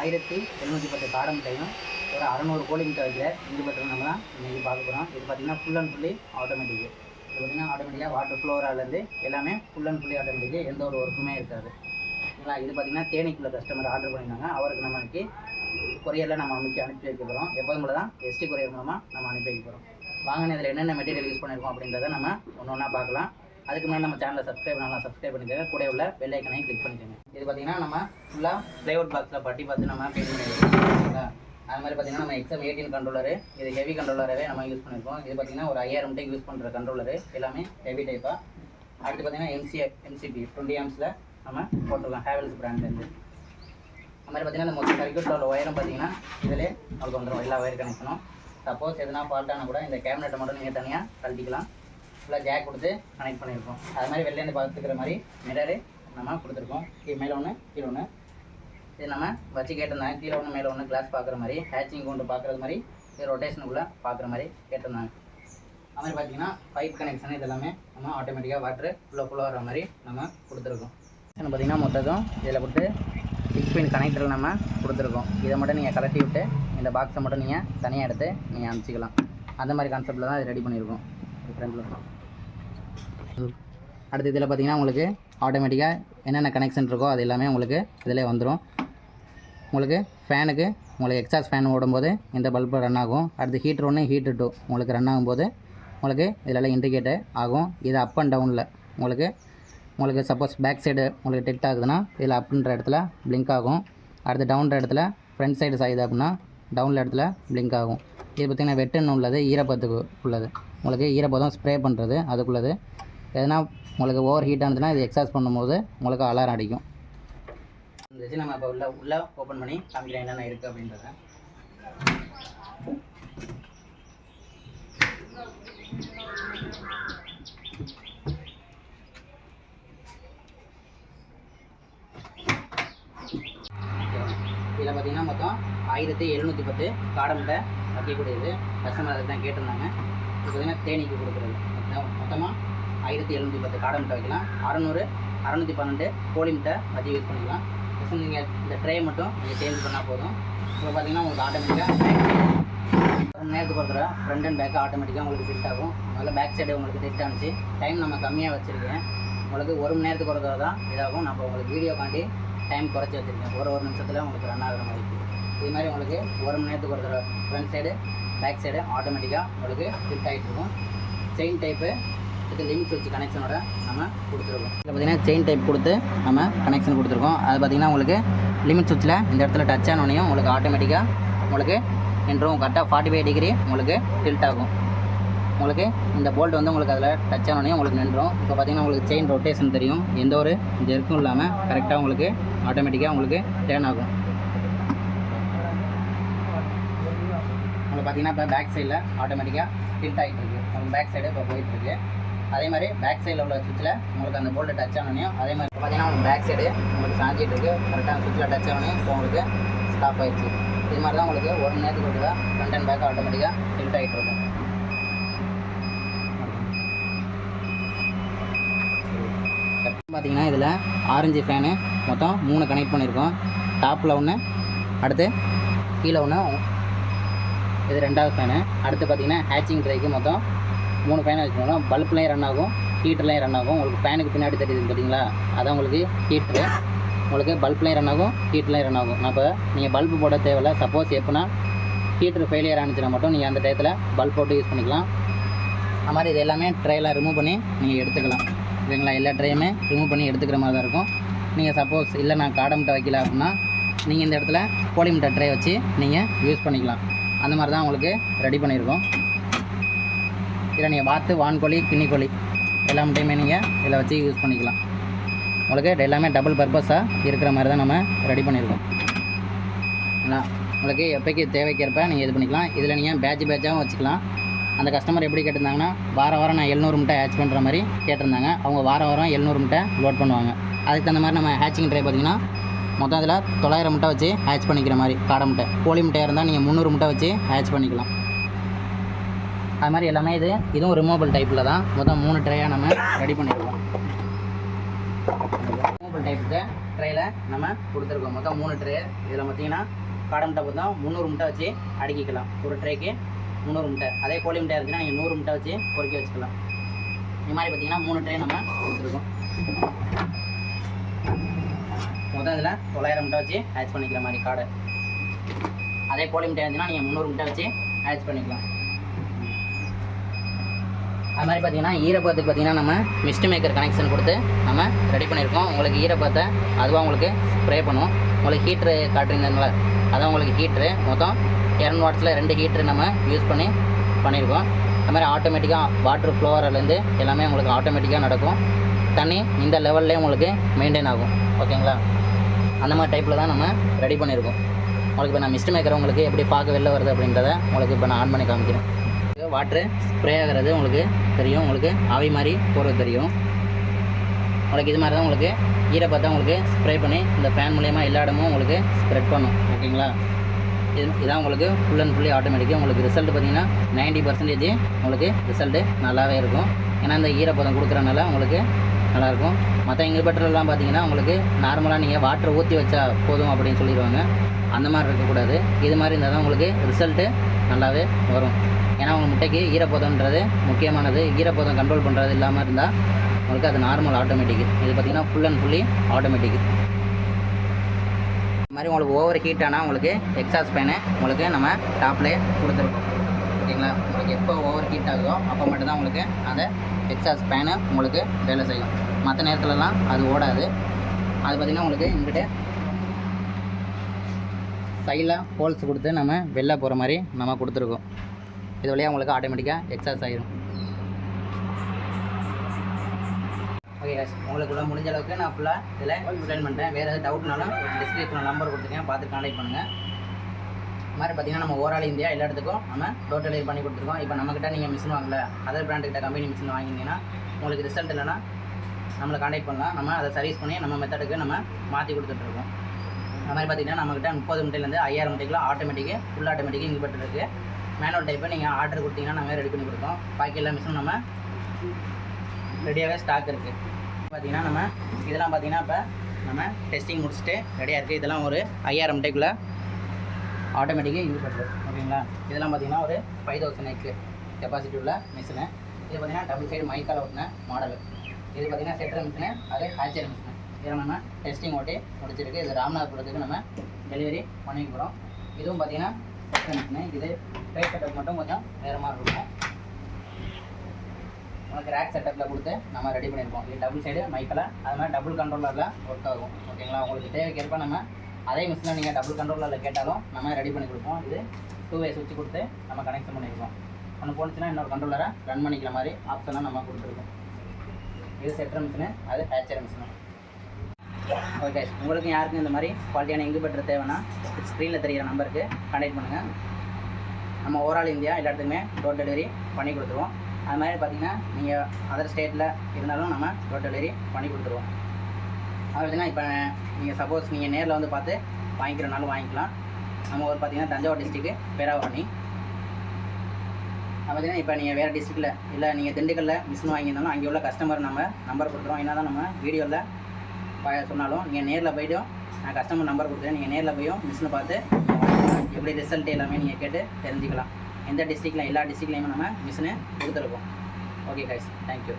ஆயிரத்தி எழுநூற்றி பத்து காடை முட்டையும் ஒரு அறநூறு கோழி முட்டை வைக்கிற இஞ்சி பட்டர் நம்ம தான் இன்றைக்கி பார்க்க போகிறோம் இது பார்த்திங்கன்னா ஃபுல் அண்ட் ஃபுல்லி ஆட்டோமேட்டிக்கு இது பார்த்திங்கன்னா ஆட்டோமேட்டிக்காக வாட்டர் ஃப்ளோராலேருந்து எல்லாமே ஃபுல் அண்ட் ஃபுல்லி ஆட்டோமேட்டிக்கு எந்த ஒரு ஒர்க்குமே இருக்காது. ஓகேங்களா இது பார்த்திங்கன்னா தேனிக்குள்ள கஸ்டமர் ஆர்டர் பண்ணியிருந்தாங்க. அவருக்கு நம்ம இன்னைக்கு கொரியரில் நம்ம அனுப்பி அனுப்பி வைக்க போகிறோம் எப்போதும் போல தான் எஸ்டி கொரியர் மூலமாக நம்ம அனுப்பி வைக்க போகிறோம் வாங்கினதில் என்னென்ன மெட்டீரியல் யூஸ் பண்ணியிருக்கோம் அப்படின்றத நம்ம ஒன்று ஒன்றா பார்க்கலாம். அதுக்கு முன்னாடி நம்ம சேனலை சப்ஸ்கிரைப் பண்ணலாம் சப்ஸ்கிரைப் பண்ணிக்கோங்க. கூட உள்ள பெல் ஐக்கனையும் கிளிக் பண்ணிக்கோங்க. இது பார்த்தீங்கன்னா நம்ம ஃபுல்லாக ப்ளைவுட் பாக்ஸில் பட்டி பார்த்து நம்ம பெயிண்ட் பண்ணியிருக்கோம் ஓகேங்களா அது மாதிரி பார்த்தீங்கன்னா நம்ம எக்ஸாம் எயிட்டின் கண்ட்ரோலரு இது ஹெவி கண்ட்ரோலரவே நம்ம யூஸ் பண்ணியிருக்கோம் இது பார்த்தீங்கன்னா ஒரு ஐயாயிரம் மட்டும் யூஸ் பண்ணுற கண்ட்ரோலரு எல்லாமே ஹெவி டைப்பாக அடுத்து பார்த்தீங்கன்னா எம்சிஏ எம்சிபி டுவெண்ட்டி ஆம்ஸில் நம்ம போட்டிருக்கோம் ஹேவல்ஸ் பிராண்ட்லேருந்து அது மாதிரி பார்த்தீங்கன்னா இந்த மொத்த சர்க்கியூட்டில் உள்ள ஒயரும் பார்த்தீங்கன்னா இதிலே நமக்கு வந்துடும் எல்லா ஒயர் கனெக்ஷனும் சப்போஸ் எதுனா ஃபால்ட்டான கூட இந்த கேபினெட்டை மட்டும் நீங்கள் தனியாக கழட்டிக்கலாம். ஃபுல்லாக ஜாக் கொடுத்து கனெக்ட் பண்ணியிருக்கோம். அது மாதிரி வெளிலேருந்து பார்த்துக்கிற மாதிரி மிரரு நம்ம கொடுத்துருக்கோம். கீழே மேலே ஒன்று கீழே ஒன்று இது நம்ம வச்சு கேட்டிருந்தாங்க. கீழே ஒன்று மேலே ஒன்று கிளாஸ் பார்க்குற மாதிரி ஹேச்சிங் கொண்டு பார்க்குறது மாதிரி இது ரொட்டேஷனுக்குள்ளே பார்க்குற மாதிரி கேட்டிருந்தாங்க. அது மாதிரி பார்த்தீங்கன்னா பைப் கனெக்ஷன் இது எல்லாமே நம்ம ஆட்டோமேட்டிக்காக வாட்ரு ஃபுல்லாக ஃபுல்லாக வர மாதிரி நம்ம கொடுத்துருக்கோம். பார்த்தீங்கன்னா மொத்ததும் இதில் கொடுத்து சிக்ஸ் பின் கனெக்டர் நம்ம கொடுத்துருக்கோம். இதை மட்டும் நீங்கள் கலட்டி விட்டு இந்த பாக்ஸை மட்டும் நீங்கள் தனியாக எடுத்து நீங்கள் அனுப்பிச்சிக்கலாம். அந்த மாதிரி கான்செப்டில் தான் இது ரெடி பண்ணியிருக்கோம். ஃப்ரெண்டில் அடுத்து இதில் பார்த்தீங்கன்னா உங்களுக்கு ஆட்டோமேட்டிக்காக என்னென்ன கனெக்ஷன் இருக்கோ அது எல்லாமே உங்களுக்கு இதிலே வந்துடும் உங்களுக்கு ஃபேனுக்கு உங்களுக்கு எக்ஸாஸ் ஃபேன் ஓடும்போது இந்த பல்பு ரன் ஆகும். அடுத்து ஹீட்டர் ஒன்று ஹீட்டர் டூ உங்களுக்கு ரன் ஆகும்போது உங்களுக்கு இதிலெல்லாம் இண்டிகேட்டர் ஆகும். இது அப் அண்ட் டவுனில் உங்களுக்கு உங்களுக்கு சப்போஸ் பேக் சைடு உங்களுக்கு டெக்ட் ஆகுதுன்னா இதில் அப்புன்ற இடத்துல பிளிங்க் ஆகும். அடுத்து டவுன்ற இடத்துல ஃப்ரண்ட் சைடு சாயுது அப்படின்னா டவுனில் இடத்துல பிளிங்க் ஆகும். இது பார்த்திங்கன்னா வெட்டுன்னு உள்ளது ஈரப்பத்துக்கு உள்ளது. உங்களுக்கு ஈரப்பதம் ஸ்ப்ரே பண்ணுறது அதுக்குள்ளது. எதனா உங்களுக்கு ஓவர் ஹீட் ஆனதுன்னா இது எக்ஸாஸ் பண்ணும்போது உங்களுக்கு அலாரம் அடிக்கும். இருந்துச்சு நம்ம இப்போ உள்ள உள்ள ஓப்பன் பண்ணி காமிக்கிறேன் என்னென்ன இருக்குது அப்படின்றத. இதில் பார்த்தீங்கன்னா மொத்தம் ஆயிரத்தி எழுநூற்றி பத்து காடமுட்டை வைக்கக்கூடியது. கஸ்டமர் அதுக்கு தான் கேட்டிருந்தாங்க. பார்த்தீங்கன்னா தேனீக்கு கொடுக்குறது. மொத்தமாக ஆயிரத்தி எழுநூற்றி பத்து காடமுட்டை வைக்கலாம். அறநூறு அறநூற்றி பன்னெண்டு கோழி முட்டை வச்சு யூஸ் பண்ணிக்கலாம். ஜஸ்ட் நீங்கள் இந்த ட்ரே மட்டும் நீங்கள் சேஞ்ச் பண்ணால் போதும். இப்போ பார்த்தீங்கன்னா உங்களுக்கு ஆட்டோமேட்டிக்காக ஒரு நேரத்துக்கு ஒரு தடவை ஃப்ரண்ட் அண்ட் பேக் ஆட்டோமேட்டிக்காக உங்களுக்கு ஃபிட் ஆகும். முதல்ல பேக் சைடு உங்களுக்கு ஃபிட் ஆனிச்சு. டைம் நம்ம கம்மியாக வச்சுருக்கேன். உங்களுக்கு ஒரு மணி நேரத்துக்கு ஒரு தடவை தான் இதாகும். நம்ம உங்களுக்கு வீடியோ காண்டி டைம் குறைச்சி வச்சுருக்கேன். ஒரு ஒரு நிமிஷத்தில் உங்களுக்கு ரன் ஆகிற மாதிரி. இது மாதிரி உங்களுக்கு ஒரு மணி நேரத்துக்கு ஒரு தடவை ஃப்ரண்ட் சைடு பேக் சைடு ஆட்டோமேட்டிக்காக உங்களுக்கு ஃபிட் ஆகிட்டு இருக்கும். செயின் டைப்பு இது லிங்க் சுவிட்ச் கனெக்ஷனோட நம்ம கொடுத்துருக்கோம். இதில் பார்த்தீங்கன்னா செயின் டைப் கொடுத்து நம்ம கனெக்ஷன் கொடுத்துருக்கோம். அது பார்த்தீங்கன்னா உங்களுக்கு லிமிட் சுவிட்சில் இந்த இடத்துல டச் ஆனோடனையும் உங்களுக்கு ஆட்டோமேட்டிக்காக உங்களுக்கு என்றும் கரெக்டாக ஃபார்ட்டி ஃபைவ் டிகிரி உங்களுக்கு டில்ட் ஆகும். உங்களுக்கு இந்த போல்ட் வந்து உங்களுக்கு அதில் டச் ஆனோடனே உங்களுக்கு நின்றோம் இப்போ பார்த்தீங்கன்னா உங்களுக்கு செயின் ரொட்டேஷன் தெரியும். எந்த ஒரு ஜெர்க்கும் இல்லாமல் கரெக்டாக உங்களுக்கு ஆட்டோமேட்டிக்காக உங்களுக்கு டேர்ன் ஆகும். இப்போ பார்த்தீங்கன்னா இப்போ பேக் சைடில் ஆட்டோமேட்டிக்காக ஃபிட் ஆகிட்டு இருக்கு. பேக் சைடு இப்போ போயிட்டுருக்கு அதே மாதிரி பேக் சைடில் உள்ள சுவிட்சில் உங்களுக்கு அந்த போல்ட்டு டச் ஆனோனையும் அதே மாதிரி பார்த்தீங்கன்னா உங்களுக்கு பேக் சைடு உங்களுக்கு சாஞ்சிட்டு இருக்கு. கரெக்டாக சுவிட்சில் டச் ஆனோனையும் இப்போ உங்களுக்கு ஸ்டாப் ஆயிடுச்சு. இது மாதிரி தான் உங்களுக்கு ஒரு மணி நேரத்துக்கு ஒரு ஃப்ரண்ட் அண்ட் பேக் ஆட்டோமேட்டிக்காக ஃபில்ட் ஆகிட்டு இருக்கும் பார்த்தீங்கன்னா இதில் ஆரஞ்சு ஃபேனு மொத்தம் மூணு கனெக்ட் பண்ணியிருக்கோம் டாப்பில் ஒன்று அடுத்து கீழே ஒன்று இது ரெண்டாவது ஃபேனு அடுத்து பார்த்தீங்கன்னா ஹேச்சிங் ட்ரைக்கு மொத்தம் மூணு ஃபேன் வச்சுக்கோங்க பல்ப்லேயும் ரன் ஆகும் ஹீட்டர்லையும் ரன் ஆகும். உங்களுக்கு ஃபேனுக்கு பின்னாடி தெரியுது பார்த்தீங்களா அதான் உங்களுக்கு ஹீட்ரு உங்களுக்கு பல்ப்லேயும் ரன் ஆகும் ஹீட்லேயும் ரன் ஆகும். அப்போ நீங்கள் பல்பு போட தேவையில்ல. சப்போஸ் எப்போனா ஹீட்ரு ஃபெயிலியர் ஆனிச்சுன்னா மட்டும் நீங்கள் அந்த டயத்தில் பல்ப் போட்டு யூஸ் பண்ணிக்கலாம். அது மாதிரி இது எல்லாமே ட்ரையெல்லாம் ரிமூவ் பண்ணி நீங்கள் எடுத்துக்கலாம். சரிங்களா? எல்லா ட்ரையுமே ரிமூவ் பண்ணி எடுத்துக்கிற மாதிரி தான் இருக்கும். நீங்கள் சப்போஸ் இல்லை நான் காடை முட்டை வைக்கல அப்படின்னா நீங்கள் இந்த இடத்துல கோழி முட்டை ட்ரை வச்சு நீங்கள் யூஸ் பண்ணிக்கலாம். அந்த மாதிரி தான் உங்களுக்கு ரெடி பண்ணியிருக்கோம். இதில் நீங்கள் வாத்து வான்கோழி கிண்ணிக்கோழி எல்லா முட்டையுமே நீங்கள் இதில் வச்சு யூஸ் பண்ணிக்கலாம். உங்களுக்கு இது எல்லாமே டபுள் பர்பஸாக இருக்கிற மாதிரி தான் நம்ம ரெடி பண்ணியிருக்கோம். ஏன்னா உங்களுக்கு எப்போக்கு தேவைக்கேற்ப நீங்கள் இது பண்ணிக்கலாம். இதில் நீங்கள் பேட்ச் பேட்சாகவும் வச்சுக்கலாம். அந்த கஸ்டமர் எப்படி கேட்டிருந்தாங்கன்னா வார வாரம் நான் எழுநூறு முட்டை ஹேட்ச் பண்ணுற மாதிரி கேட்டிருந்தாங்க. அவங்க வார வாரம் எழுநூறு முட்டை லோட் பண்ணுவாங்க. அதுக்கு தகுந்த மாதிரி நம்ம ஹேச்சிங் ட்ரை பார்த்திங்கன்னா மொத்தம் அதில் தொள்ளாயிரம் முட்டை வச்சு ஹேட்ச் பண்ணிக்கிற மாதிரி காடை முட்டை. கோழி முட்டையாக இருந்தால் நீங்கள் முந்நூறு முட்டை வச்சு ஹேட்ச் பண்ணிக்கலாம். அது மாதிரி எல்லாமே இது இதுவும் ரிமூவபிள் டைப்பில் தான். மொத்தம் மூணு ட்ரையாக நம்ம ரெடி பண்ணியிருக்கோம் ரிமூவபிள் டைப்புக்கு ட்ரையில் நம்ம கொடுத்துருக்கோம். மொத்தம் மூணு ட்ரே இதில் பார்த்தீங்கன்னா காடை முட்டை மொத்தம் முந்நூறு முட்டை வச்சு அடுக்கிக்கலாம். ஒரு ட்ரேக்கு முந்நூறு முட்டை. அதே கோழி முட்டை இருந்துச்சுன்னா நீங்கள் நூறு முட்டை வச்சு பொறுக்கி வச்சுக்கலாம். இது மாதிரி பார்த்தீங்கன்னா மூணு ட்ரே நம்ம கொடுத்துருக்கோம். மொத்தம் இதில் தொள்ளாயிரம் முட்டை வச்சு ஆட் பண்ணிக்கிற மாதிரி காடை. அதே கோழி முட்டை இருந்துச்சுன்னா நீங்கள் முந்நூறு முட்டை வச்சு ஆட் பண்ணிக்கலாம். அது மாதிரி பார்த்தீங்கன்னா ஈரப்பதத்துக்கு பார்த்தீங்கன்னா நம்ம மிஸ்ட் மேக்கர் கனெக்ஷன் கொடுத்து நம்ம ரெடி பண்ணியிருக்கோம். உங்களுக்கு ஈரப்பதத்தை அதுவாக உங்களுக்கு ஸ்ப்ரே பண்ணும் உங்களுக்கு ஹீட்ரு காட்டுறீங்கனால அதான் உங்களுக்கு ஹீட்ரு மொத்தம் இரநூறு வாட்ஸில் ரெண்டு ஹீட்ரு நம்ம யூஸ் பண்ணி பண்ணியிருக்கோம். அது மாதிரி ஆட்டோமேட்டிக்காக வாட்ரு ஃப்ளோவரிலேருந்து எல்லாமே உங்களுக்கு ஆட்டோமேட்டிக்காக நடக்கும். தண்ணி இந்த லெவல்லே உங்களுக்கு மெயின்டைன் ஆகும். ஓகேங்களா அந்த மாதிரி டைப்பில் தான் நம்ம ரெடி பண்ணியிருக்கோம் உங்களுக்கு இப்போ நான் மிஸ்ட் மேக்கர் உங்களுக்கு எப்படி பார்க்க வெளில வருது அப்படின்றத உங்களுக்கு இப்போ நான் ஆன் பண்ணி காமிக்கிறேன். வாட்ரு ஸ்ப்ரே ஆகிறது உங்களுக்கு தெரியும். உங்களுக்கு ஆவி மாதிரி போகிறது தெரியும். உங்களுக்கு இது மாதிரி தான் உங்களுக்கு ஈரப்பதம் உங்களுக்கு ஸ்ப்ரே பண்ணி இந்த ஃபேன் மூலயமா எல்லா இடமும் உங்களுக்கு ஸ்ப்ரெட் பண்ணும். ஓகேங்களா? இது இதான் உங்களுக்கு ஃபுல் அண்ட் ஃபுல்லி ஆட்டோமேட்டிக்காக உங்களுக்கு ரிசல்ட் பார்த்தீங்கன்னா நைன்ட்டி பர்சன்டேஜ் உங்களுக்கு ரிசல்ட்டு நல்லாவே இருக்கும். ஏன்னா இந்த ஈரப்பதம் கொடுக்குறனால உங்களுக்கு நல்லாயிருக்கும். மற்ற எங்கள் இன்வெர்ட்டர்லாம் பார்த்தீங்கன்னா உங்களுக்கு நார்மலாக நீங்கள் வாட்டர் ஊற்றி வச்சா போதும் அப்படின்னு சொல்லிடுவாங்க. அந்த மாதிரி இருக்கக்கூடாது. இது மாதிரி இருந்தால் தான் உங்களுக்கு ரிசல்ட்டு நல்லாவே வரும். ஏன்னா உங்கள் முட்டைக்கு ஈரப்பதம்ன்றது முக்கியமானது. ஈரப்பதம் கண்ட்ரோல் பண்ணுறது இல்லாமல் இருந்தால் உங்களுக்கு அது நார்மல் ஆட்டோமேட்டிக் இது பார்த்திங்கன்னா ஃபுல் அண்ட் ஃபுல்லி ஆட்டோமேட்டிக் இது மாதிரி உங்களுக்கு ஓவர் ஹீட் ஆனால் உங்களுக்கு எக்ஸாஸ் ஃபேனு உங்களுக்கு நம்ம டாப்லேயே கொடுத்துருக்கோம். ஓகேங்களா உங்களுக்கு எப்போ ஓவர் ஹீட் ஆகுதோ அப்போ மட்டும்தான் உங்களுக்கு அந்த எக்ஸாஸ் பேனு உங்களுக்கு வேலை செய்யும். மற்ற நேரத்துலலாம் அது ஓடாது. அது பார்த்திங்கன்னா உங்களுக்கு இங்கிட்ட சைடில் ஹோல்ஸ் கொடுத்து நம்ம வெளில போகிற மாதிரி நம்ம கொடுத்துருக்கோம். இது வழியாக உங்களுக்கு ஆட்டோமேட்டிக்காக எக்ஸாஸ் ஆகிடும் ஓகே guys. உங்களுக்கு முடிஞ்ச அளவுக்கு நான் ஃபுல்லாக இதில் எக்ஸ்பிளைன் பண்ணிட்டேன். வேறு எதாவது டவுட்னாலும் டிஸ்கிரிப்ஷனில் நம்பர் கொடுத்துருக்கேன். பார்த்து கான்டாக்ட் பண்ணுங்கள் இது மாதிரி பார்த்தீங்கன்னா நம்ம ஓரால் இந்தியா எல்லா இடத்துக்கும் நம்ம டோர் டெலிவரி பண்ணி கொடுத்துருக்கோம். இப்போ நம்மக்கிட்ட நீங்கள் மிஷின் வாங்கல அதர் பிராண்டுக்கிட்ட கம்பெனி மிஷின் வாங்கினீங்கன்னா உங்களுக்கு ரிசல்ட் இல்லைன்னா நம்மளை காண்டாக்ட் பண்ணலாம். நம்ம அதை சர்வீஸ் பண்ணி நம்ம மெத்தடுக்கு நம்ம மாற்றி கொடுத்துட்ருக்கோம். அது மாதிரி பார்த்தீங்கன்னா நம்மக்கிட்ட முப்பது முட்டையிலேருந்து ஐயாயிரம் முட்டைக்குள்ள ஆட்டோமேட்டிக்கு ஃபுல் ஆட்டோமேட்டிக்கு இன்வெர்ட்டர் இருக்குது மேனுவல் டைப்பை நீங்கள் ஆர்டர் கொடுத்தீங்கன்னா நம்ம ரெடி பண்ணி கொடுத்தோம் பாக்கி எல்லா மிஷினும் நம்ம ரெடியாகவே ஸ்டாக் இருக்குது பார்த்தீங்கன்னா நம்ம இதெல்லாம் பார்த்தீங்கன்னா இப்போ நம்ம டெஸ்டிங் முடிச்சுட்டு ரெடியாக இருக்குது இதெல்லாம் ஒரு ஐயாயிரம் முட்டைக்குள்ளே ஆட்டோமேட்டிக்காக யூஸ் பண்ணுறது ஓகேங்களா? இதெல்லாம் பார்த்தீங்கன்னா ஒரு ஃபைவ் தௌசண்ட் எக்கு கெப்பாசிட்டி உள்ள மிஷினு இது பார்த்தீங்கன்னா டபுள் சைடு மைக்கால் ஓட்டின மாடல் இது பார்த்தீங்கன்னா செட்டர் மிஷினு அது ஹேச்சர் மிஷினு இதை நம்ம டெஸ்டிங் ஓட்டி முடிச்சிருக்கு. இது ராமநாதபுரத்துக்கு நம்ம டெலிவரி பண்ணிக்க போகிறோம் இதுவும் பார்த்தீங்கன்னா செட்டர் மிஷினு இது ட்ரை செட்டப் மட்டும் கொஞ்சம் வேறு மாதிரி இருக்கும். உங்களுக்கு ரேக் செட்டப்பில் கொடுத்து நம்ம ரெடி பண்ணியிருக்கோம் இது டபுள் சைடு மைக்கில் அது மாதிரி டபுள் கண்ட்ரோலரில் ஒர்க் ஆகும். ஓகேங்களா? உங்களுக்கு தேவைக்கேற்ப நம்ம அதே மிஷினில் நீங்கள் டபுள் கண்ட்ரோலில் கேட்டாலும் நம்ம ரெடி பண்ணி கொடுப்போம். இது டூ வே சுவிட்ச் கொடுத்து நம்ம கனெக்ஷன் பண்ணியிருக்கோம் ஒன்று போணுச்சுன்னா இன்னொரு கண்ட்ரோலரை ரன் பண்ணிக்கிற மாதிரி ஆப்ஷனாக நம்ம கொடுத்துருக்கோம். இது செட்டர் மிஷினு அது ஹேச்சர் மிஷினு ஓகே உங்களுக்கு யாருக்கும் இந்த மாதிரி குவாலிட்டியான இன்குபேட்டர் தேவைன்னா ஸ்க்ரீனில் தெரிகிற நம்பருக்கு கண்டெக்ட் பண்ணுங்கள் நம்ம ஓவரால் இந்தியா எல்லா இடத்துக்குமே டோர் டெலிவரி பண்ணி கொடுத்துருவோம். அது மாதிரி பார்த்திங்கன்னா நீங்கள் அதர் ஸ்டேட்டில் இருந்தாலும் நம்ம டோர் டெலிவரி பண்ணி கொடுத்துருவோம். அது பார்த்தீங்கன்னா இப்போ நீங்கள் சப்போஸ் நீங்கள் நேரில் வந்து பார்த்து வாங்கிக்கிறனாலும் வாங்கிக்கலாம். நம்ம ஒரு பார்த்தீங்கன்னா தஞ்சாவூர் டிஸ்ட்ரிக்கு பேராவணி அது பார்த்தீங்கன்னா இப்போ நீங்கள் வேறு டிஸ்ட்ரிக்டில் இல்லை நீங்கள் திண்டுக்கல்ல மிஷின் வாங்கியிருந்தாலும் அங்கே உள்ள கஸ்டமர் நம்ம நம்பர் கொடுத்துருவோம் என்ன தான் நம்ம வீடியோவில் சொன்னாலும் நீங்கள் நேரில் போய்ட்டும் நான் கஸ்டமர் நம்பர் கொடுக்குறேன். நீங்கள் நேரில் போயும் மிஷினை பார்த்து எப்படி ரிசல்ட் எல்லாமே நீங்கள் கேட்டு தெரிஞ்சுக்கலாம். எந்த டிஸ்ட்ரிக்டில் எல்லா டிஸ்ட்ரிக்ட்லேயுமே நம்ம மிஷினை கொடுத்துருக்கோம். Okay guys thank you